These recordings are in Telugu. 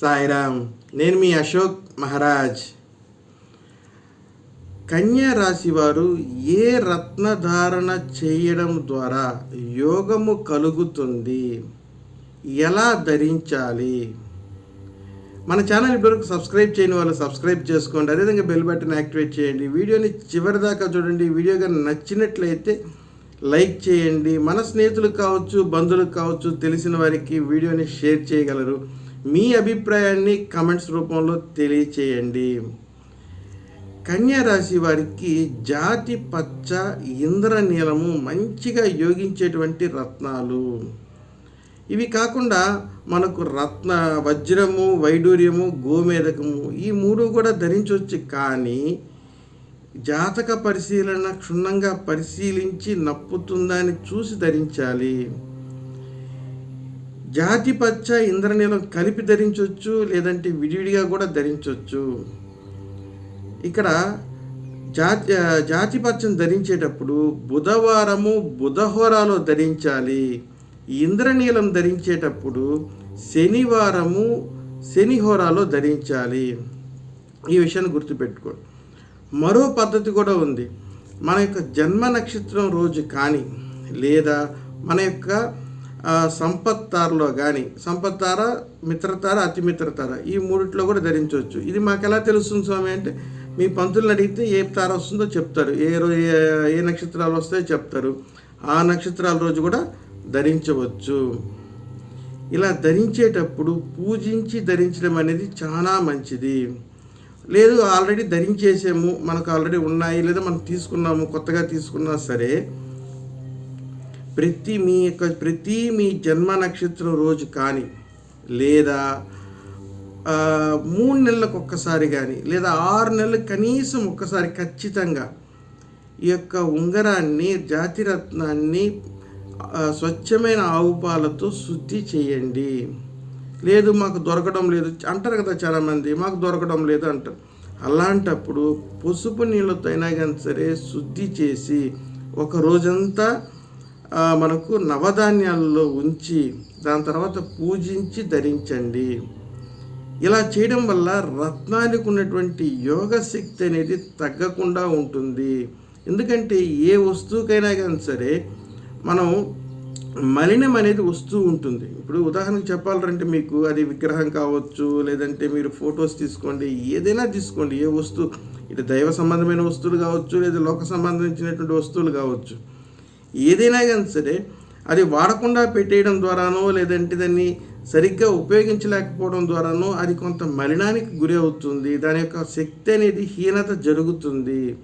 సాయిరామ్ నేను మీ అశోక్ మహారాజ్. కన్యా రాశి వారు ఏ రత్నధారణ చేయడం ద్వారా యోగము కలుగుతుంది? ఎలా ధరించాలి? మన ఛానల్ ఇప్పటివరకు సబ్స్క్రైబ్ చేయని వాళ్ళు సబ్స్క్రైబ్ చేసుకోండి. అదేవిధంగా బెల్ బటన్ యాక్టివేట్ చేయండి. వీడియోని చివరి దాకా చూడండి. వీడియో కానీ నచ్చినట్లయితే లైక్ చేయండి. మన స్నేహితులకు కావచ్చు బంధువులకు కావచ్చు తెలిసిన వారికి వీడియోని షేర్ చేయగలరు. మీ అభిప్రాయాన్ని కమెంట్స్ రూపంలో తెలియచేయండి. కన్యారాశి వారికి జాతి పచ్చ ఇంద్రనీలము మంచిగా యోగించేటువంటి రత్నాలు. ఇవి కాకుండా మనకు రత్న వజ్రము వైడూర్యము గోమేదకము ఈ మూడు కూడా ధరించవచ్చు కానీ జాతక పరిశీలన క్షుణ్ణంగా పరిశీలించి నప్పుతుందా అని చూసి ధరించాలి. జాతి పచ్చ ఇంద్రనీలం కలిపి ధరించవచ్చు లేదంటే విడివిడిగా కూడా ధరించవచ్చు ఇక్కడ జాతి జాతి పచ్చను ధరించేటప్పుడు బుధవారము బుధహోరాలో ధరించాలి. ఇంద్రనీలం ధరించేటప్పుడు శనివారము శనిహోరాలో ధరించాలి. ఈ విషయాన్ని గుర్తుపెట్టుకోండి మరో పద్ధతి కూడా ఉంది. మన యొక్క జన్మ నక్షత్రం రోజు కానీ లేదా మన యొక్క సంపత్తారలో కానీ సంపత్తార మిత్రతార అతి మిత్రతార ఈ మూడిట్లో కూడా ధరించవచ్చు. ఇది మాకు ఎలా తెలుస్తుంది స్వామి అంటే మీ పంతులను అడిగితే ఏ తార వస్తుందో చెప్తారు. ఏ రోజు ఏ ఏ నక్షత్రాలు వస్తాయో చెప్తారు. ఆ నక్షత్రాల రోజు కూడా ధరించవచ్చు. ఇలా ధరించేటప్పుడు పూజించి ధరించడం అనేది చాలా మంచిది. లేదు ఆల్రెడీ ధరించేసాము మనకు ఆల్రెడీ ఉన్నాయి లేదా మనం తీసుకున్నాము కొత్తగా తీసుకున్నా సరే ప్రతి మీ యొక్క ప్రతి మీ జన్మ నక్షత్రం రోజు కానీ లేదా మూడు నెలలకు ఒక్కసారి కానీ లేదా ఆరు నెలలకు కనీసం ఒక్కసారి ఖచ్చితంగా ఈ యొక్క ఉంగరాన్ని జాతిరత్నాన్ని స్వచ్ఛమైన ఆవు పాలతో శుద్ధి చేయండి. లేదు మాకు దొరకడం లేదు. అంటారు కదా చాలామంది మాకు దొరకడం లేదు అంటారు. అలాంటప్పుడు పసుపు నీళ్ళతో అయినా కానీ సరే శుద్ధి చేసి ఒక రోజంతా మనకు నవధాన్యాలలో ఉంచి దాని తర్వాత పూజించి ధరించండి. ఇలా చేయడం వల్ల రత్నానికి ఉన్నటువంటి యోగ శక్తి అనేది తగ్గకుండా ఉంటుంది. ఎందుకంటే ఏ వస్తువుకైనా కానీ సరే మనం మలినం అనేది వస్తూ ఉంటుంది. ఇప్పుడు ఉదాహరణకు చెప్పాలంటే మీకు అది విగ్రహం కావచ్చు లేదంటే మీరు ఫొటోస్ తీసుకోండి ఏదైనా తీసుకోండి ఏ వస్తువు ఇటు దైవ సంబంధమైన వస్తువులు కావచ్చు లేదా లోక సంబంధించినటువంటి వస్తువులు కావచ్చు. ఏదైనా కానీ సరే అది వాడకుండా పెట్టేయడం ద్వారానో లేదంటే దాన్ని సరిగ్గా ఉపయోగించలేకపోవడం ద్వారానో అది కొంత మలినానికి గురి అవుతుంది. దాని యొక్క శక్తి అనేది హీనత జరుగుతుంది.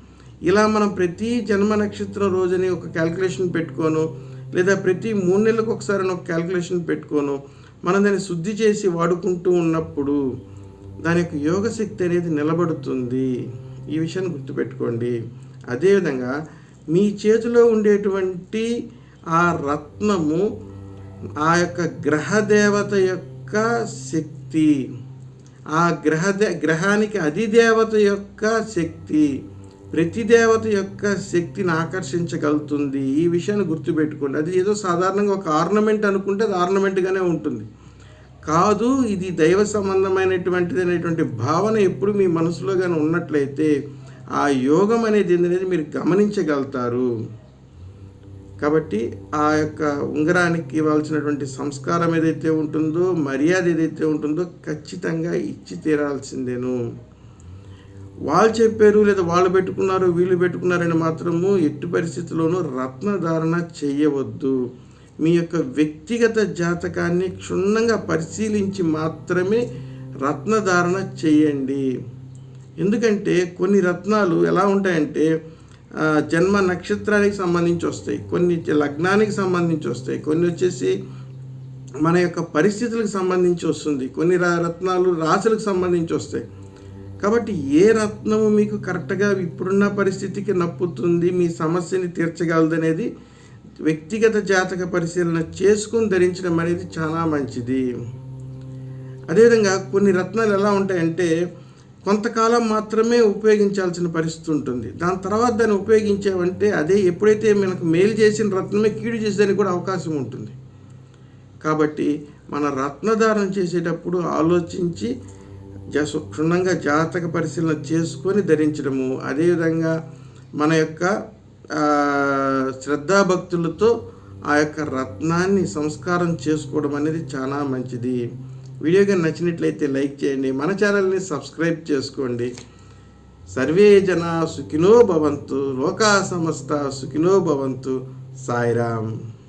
ఇలా మనం ప్రతి జన్మ నక్షత్రం రోజుని ఒక క్యాల్కులేషన్ పెట్టుకోను. లేదా ప్రతి మూడు నెలలకు ఒకసారి ఒక క్యాల్కులేషన్ పెట్టుకోను. మనం దాన్ని శుద్ధి చేసి వాడుకుంటూ ఉన్నప్పుడు దాని యొక్క యోగ శక్తి అనేది నిలబడుతుంది. ఈ విషయాన్ని గుర్తుపెట్టుకోండి. అదేవిధంగా మీ చేతిలో ఉండేటువంటి ఆ రత్నము ఆ యొక్క గ్రహదేవత యొక్క శక్తి ఆ గ్రహ గ్రహానికి అధిదేవత యొక్క శక్తి ప్రతి దేవత యొక్క శక్తిని ఆకర్షించగలుగుతుంది. ఈ విషయాన్ని గుర్తుపెట్టుకోండి. అది ఏదో సాధారణంగా ఒక ఆర్నమెంట్ అనుకుంటే అది ఆర్నమెంట్గానే ఉంటుంది. కాదు ఇది దైవ సంబంధమైనటువంటిది అనేటువంటి భావన ఎప్పుడు మీ మనసులో కానీ ఉన్నట్లయితే ఆ యోగం అనేది ఏంటనేది మీరు గమనించగలుగుతారు. కాబట్టి ఆ యొక్క ఉంగరానికి ఇవ్వాల్సినటువంటి సంస్కారం ఏదైతే ఉంటుందో మర్యాద ఏదైతే ఉంటుందో ఖచ్చితంగా ఇచ్చి తీరాల్సిందేను. వాళ్ళు చెప్పారు లేదా వాళ్ళు పెట్టుకున్నారు వీళ్ళు పెట్టుకున్నారని మాత్రము ఎట్టి పరిస్థితుల్లోనూ రత్నధారణ చేయవద్దు. మీ యొక్క వ్యక్తిగత జాతకాన్ని క్షుణ్ణంగా పరిశీలించి మాత్రమే రత్నధారణ చేయండి. ఎందుకంటే కొన్ని రత్నాలు ఎలా ఉంటాయంటే జన్మ నక్షత్రానికి సంబంధించి వస్తాయి కొన్ని లగ్నానికి సంబంధించి వస్తాయి కొన్ని వచ్చేసి మన యొక్క పరిస్థితులకు సంబంధించి వస్తుంది కొన్ని రా- రత్నాలు రాశులకు సంబంధించి వస్తాయి. కాబట్టి ఏ రత్నము మీకు కరెక్ట్గా ఇప్పుడున్న పరిస్థితికి నప్పుతుంది మీ సమస్యని తీర్చగలదు అనేది వ్యక్తిగత జాతక పరిశీలన చేసుకుని ధరించడం అనేది చాలా మంచిది. అదేవిధంగా కొన్ని రత్నాలు ఎలా ఉంటాయంటే కొంతకాలం మాత్రమే ఉపయోగించాల్సిన పరిస్థితి ఉంటుంది. దాని తర్వాత దాన్ని ఉపయోగించామంటే అదే ఎప్పుడైతే మనకు మేలు చేసిన రత్నమే కీడు చేసేదానికి కూడా అవకాశం ఉంటుంది. కాబట్టి మన రత్నధారణ చేసేటప్పుడు ఆలోచించి క్షుణ్ణంగా జాతక పరిశీలన చేసుకొని ధరించడము. అదేవిధంగా మన యొక్క శ్రద్ధాభక్తులతో ఆ యొక్క రత్నాన్ని సంస్కారం చేసుకోవడం అనేది చాలా మంచిది. వీడియో కానీ నచ్చినట్లయితే లైక్ చేయండి. మన ఛానల్ని సబ్స్క్రైబ్ చేసుకోండి. సర్వే జన సుఖినో భవంతు. లోకా సమస్త సుఖినో భవంతు. సాయిరామ్.